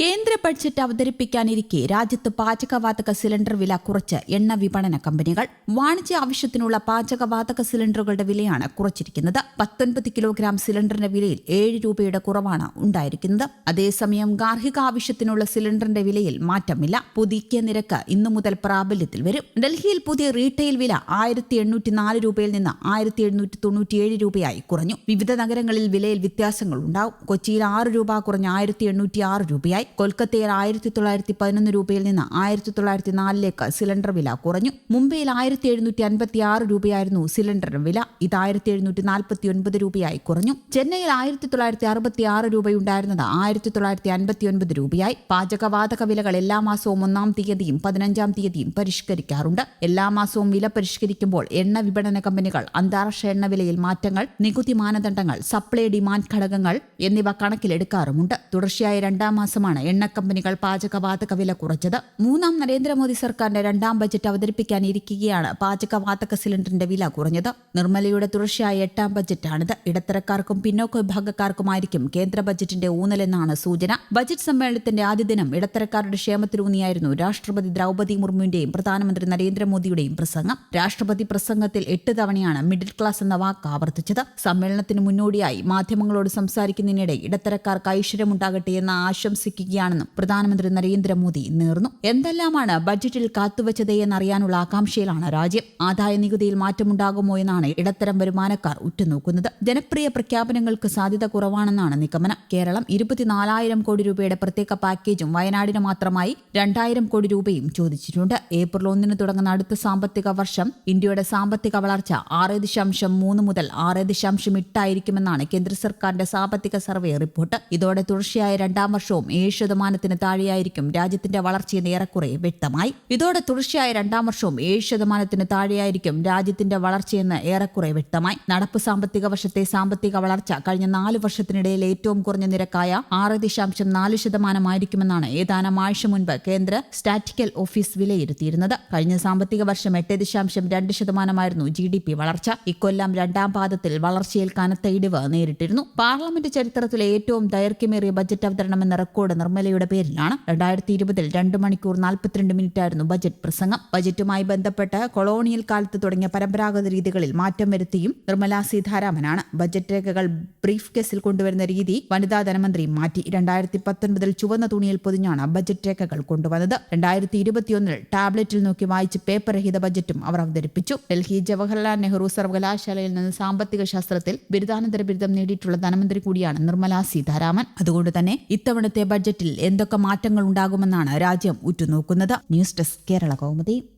കേന്ദ്ര ബഡ്ജറ്റ് അവതരിപ്പിക്കാനിരിക്കെ രാജ്യത്ത് പാചകവാതക സിലിണ്ടർ വില കുറച്ച് എണ്ണ വിപണന കമ്പനികൾ വാണിജ്യ ആവശ്യത്തിനുള്ള പാചകവാതക സിലിണ്ടറുകളുടെ വിലയാണ് കുറച്ചിരിക്കുന്നത്. പത്തൊൻപത് കിലോഗ്രാം സിലിണ്ടറിന്റെ വിലയിൽ ഏഴ് രൂപയുടെ കുറവാണ് ഉണ്ടായിരിക്കുന്നത്. അതേസമയം ഗാർഹിക ആവശ്യത്തിനുള്ള സിലിണ്ടറിന്റെ വിലയിൽ മാറ്റമില്ല. പുതുക്കിയ നിരക്ക് ഇന്നു മുതൽ പ്രാബല്യത്തിൽ വരും. ഡൽഹിയിൽ പുതിയ റീറ്റെയിൽ വില ആയിരത്തി എണ്ണൂറ്റി നാല് രൂപയിൽ നിന്ന് ആയിരത്തി എഴുന്നൂറ്റി തൊണ്ണൂറ്റിയേഴ് രൂപയായി കുറഞ്ഞു. വിവിധ നഗരങ്ങളിൽ വിലയിൽ വ്യത്യാസങ്ങൾ ഉണ്ടാവും കൊച്ചിയിൽ ആറ് രൂപ കുറഞ്ഞ് ആയിരത്തി എണ്ണൂറ്റി ആറ് രൂപയായി. കൊൽക്കത്തയിൽ ആയിരത്തി തൊള്ളായിരത്തി പതിനൊന്ന് രൂപയിൽ നിന്ന് ആയിരത്തി തൊള്ളായിരത്തി നാലിലേക്ക് സിലിണ്ടർ വില കുറഞ്ഞു. മുംബൈയിൽ ആയിരത്തി എഴുന്നൂറ്റി അൻപത്തി ആറ് രൂപയായിരുന്നു സിലിണ്ടർ വില. ഇത് ആയിരത്തി എഴുന്നൂറ്റി നാൽപ്പത്തി ഒൻപത് രൂപയായി കുറഞ്ഞു. ചെന്നൈയിൽ ആയിരത്തി തൊള്ളായിരത്തി അറുപത്തി ആറ് രൂപയുണ്ടായിരുന്നത് ആയിരത്തി തൊള്ളായിരത്തി അൻപത്തി ഒൻപത് രൂപയായി. പാചകവാതക വിലകൾ എല്ലാ മാസവും ഒന്നാം തീയതിയും പതിനഞ്ചാം തീയതിയും പരിഷ്കരിക്കാറുണ്ട്. എല്ലാ മാസവും വില പരിഷ്കരിക്കുമ്പോൾ എണ്ണ വിപണന കമ്പനികൾ അന്താരാഷ്ട്ര എണ്ണ വിലയിൽ മാറ്റങ്ങൾ നികുതി മാനദണ്ഡങ്ങൾ സപ്ലൈ ഡിമാൻഡ് ഘടകങ്ങൾ എന്നിവ കണക്കിലെടുക്കാറുമുണ്ട്. തുടർച്ചയായ രണ്ടാം മാസമാണ് എണ്ണ കമ്പനികൾ പാചകവാതക വില കുറച്ചത്. മൂന്നാം നരേന്ദ്രമോദി സർക്കാരിന്റെ രണ്ടാം ബജറ്റ് അവതരിപ്പിക്കാനിരിക്കുകയാണ്. പാചകവാതക സിലിണ്ടറിന്റെ വില കുറഞ്ഞത്. നിർമ്മലയുടെ തുടർച്ചയായ എട്ടാം ബജറ്റാണിത്. ഇടത്തരക്കാർക്കും പിന്നോക്ക വിഭാഗക്കാർക്കുമായിരിക്കും കേന്ദ്ര ബജറ്റിന്റെ ഊന്നലെന്നാണ് സൂചന. ബജറ്റ് സമ്മേളനത്തിന്റെ ആദ്യ ദിനം ഇടത്തരക്കാരുടെ ക്ഷേമത്തിലൂന്നിയായിരുന്നു രാഷ്ട്രപതി ദ്രൗപദി മുർമുവിന്റെയും പ്രധാനമന്ത്രി നരേന്ദ്രമോദിയുടെയും പ്രസംഗം. രാഷ്ട്രപതി പ്രസംഗത്തിൽ എട്ട് തവണയാണ് മിഡിൽ ക്ലാസ് എന്ന വാക്ക് ആവർത്തിച്ചത്. സമ്മേളനത്തിന് മുന്നോടിയായി മാധ്യമങ്ങളോട് സംസാരിക്കുന്നതിനിടെ ഇടത്തരക്കാർക്ക് ഐശ്വര്യമുണ്ടാകട്ടെ എന്ന് ആശംസിക്കുകയാണെന്നും പ്രധാനമന്ത്രി നരേന്ദ്രമോദി നേർന്നു. എന്തെല്ലാമാണ് ബജറ്റിൽ കാത്തുവച്ചത് എന്നറിയാനുള്ള ആകാംക്ഷയിലാണ് രാജ്യം. ആദായ നികുതിയിൽ മാറ്റമുണ്ടാകുമോ എന്നാണ് ഇടത്തരം വരുമാനക്കാർ ഉറ്റുനോക്കുന്നത്. ജനപ്രിയ പ്രഖ്യാപനങ്ങൾക്ക് സാധ്യത കുറവാണെന്നാണ് നിഗമനം. കേരളം ഇരുപത്തിനാലായിരം കോടി രൂപയുടെ പ്രത്യേക പാക്കേജും വയനാടിന് മാത്രമായി രണ്ടായിരം കോടി രൂപയും ചോദിച്ചിട്ടുണ്ട്. ഏപ്രിൽ ഒന്നിന് തുടങ്ങുന്ന അടുത്ത സാമ്പത്തിക വർഷം ഇന്ത്യയുടെ സാമ്പത്തിക വളർച്ച ആറ് ദശാംശം മൂന്ന് മുതൽ ആറ് ദശാംശം എട്ടായിരിക്കുമെന്നാണ് കേന്ദ്ര സർക്കാരിന്റെ സാമ്പത്തിക സർവേ റിപ്പോർട്ട്. ഇതോടെ തുടർച്ചയായ രണ്ടാം വർഷവും ഏഴ് ശതമാനത്തിന് താഴെയായിരിക്കും. രാജ്യത്തിന്റെ വളർച്ചയെന്ന് ഏറെക്കുറെ വ്യക്തമായി. ഇതോടെ തുടർച്ചയായ രണ്ടാം വർഷവും ഏഴ് ശതമാനത്തിന് താഴെയായിരിക്കും രാജ്യത്തിന്റെ വളർച്ചയെന്ന് ഏറെക്കുറെ വ്യക്തമായി. നടപ്പ് സാമ്പത്തിക വർഷത്തെ സാമ്പത്തിക വളർച്ച കഴിഞ്ഞ നാല് വർഷത്തിനിടയിൽ ഏറ്റവും കുറഞ്ഞ നിരക്കായ ആറ് ദശാംശം നാല് ശതമാനമായിരിക്കുമെന്നാണ് ഏതാനും ആഴ്ച മുൻപ് കേന്ദ്ര സ്റ്റാറ്റിക്കൽ ഓഫീസ് വിലയിരുത്തിയിരുന്നത്. കഴിഞ്ഞ സാമ്പത്തിക വർഷം എട്ട് ദശാംശം രണ്ട് ശതമാനമായിരുന്നു ജി ഡി പി വളർച്ച. ഇക്കൊല്ലം രണ്ടാം പാദത്തിൽ വളർച്ചയിൽ കനത്ത ഇടിവ് നേരിട്ടിരുന്നു. പാർലമെന്റ് ചരിത്രത്തിലെ ഏറ്റവും ദൈർഘ്യമേറിയ ബജറ്റ് അവതരണമെന്ന റെക്കോർഡ് നിർമ്മലയുടെ പേരിലാണ് രണ്ടായിരത്തി ഇരുപതിൽ രണ്ട് മണിക്കൂർ നാൽപ്പത്തിരണ്ട് മിനിറ്റായിരുന്നു ബജറ്റ് പ്രസംഗം. ബജറ്റുമായി ബന്ധപ്പെട്ട് കൊളോണിയൽ കാലത്ത് തുടങ്ങിയ പരമ്പരാഗത രീതികളിൽ മാറ്റം വരുത്തിയും നിർമ്മല സീതാരാമനാണ്. ബജറ്റ് രേഖകൾ ബ്രീഫ് കേസിൽ കൊണ്ടുവരുന്ന രീതി വനിതാ ധനമന്ത്രി മാറ്റി. രണ്ടായിരത്തി പത്തൊൻപതിൽ ചുവന്ന തുണിയിൽ പൊതിഞ്ഞാണ് ബജറ്റ് രേഖകൾ കൊണ്ടുവന്നത്. രണ്ടായിരത്തി ഇരുപത്തിയൊന്നിൽ ടാബ്ലറ്റിൽ നോക്കി വായിച്ച് പേപ്പർ രഹിത ബജറ്റും അവർ അവതരിപ്പിച്ചു. ഡൽഹി ജവഹർലാൽ നെഹ്റു സർവകലാശാലയിൽ നിന്ന് സാമ്പത്തിക ശാസ്ത്രത്തിൽ ബിരുദാനന്തര ബിരുദം നേടിയിട്ടുള്ള ധനമന്ത്രി കൂടിയാണ് നിർമ്മല സീതാരാമൻ. അതുകൊണ്ട് തന്നെ ഇത്തവണത്തെ ബജറ്റിൽ എന്തൊക്കെ മാറ്റങ്ങൾ ഉണ്ടാകുമെന്നാണ് രാജ്യം ഉറ്റുനോക്കുന്നത്. News desk Kerala Kaumudi.